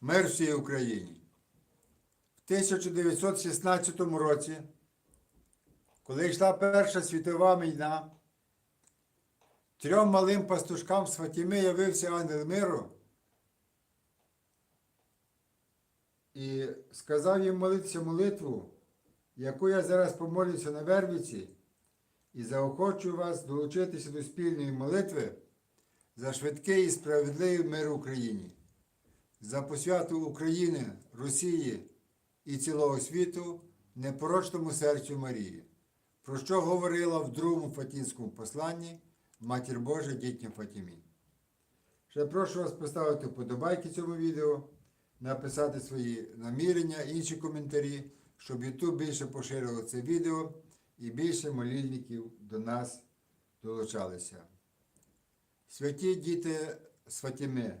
Мир всій Україні. В 1916 році, коли йшла Перша світова війна, трьом малим пастушкам з явився ангел миру і сказав їм молитися молитву, яку я зараз помолюся на Вервіці, і заохочу вас долучитися до спільної молитви за швидкий і справедливий мир в Україні за посвяту України, Росії і цілого світу непорочному серцю Марії, про що говорила в другому Фатінському посланні Матір Божа дітям Фатімі. Ще прошу вас поставити вподобайки цьому відео, написати свої намірення, інші коментарі, щоб YouTube більше поширило це відео і більше молільників до нас долучалися. Святі діти з Фатіми,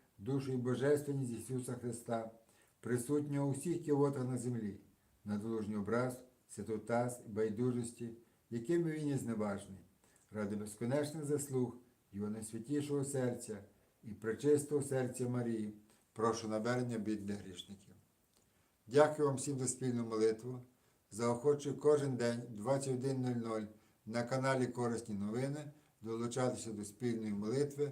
душу і божественність Ісуса Христа, присутнього у всіх кіотах на землі, на долужній образ, святотаз і байдужості, якими він є зневажний, ради безконечних заслуг Його найсвятішого серця і пречистого серця Марії, прошу навернення бідних грішників. Дякую вам всім за спільну молитву. Заохочую кожен день 21.00 на каналі Корисні новини долучатися до спільної молитви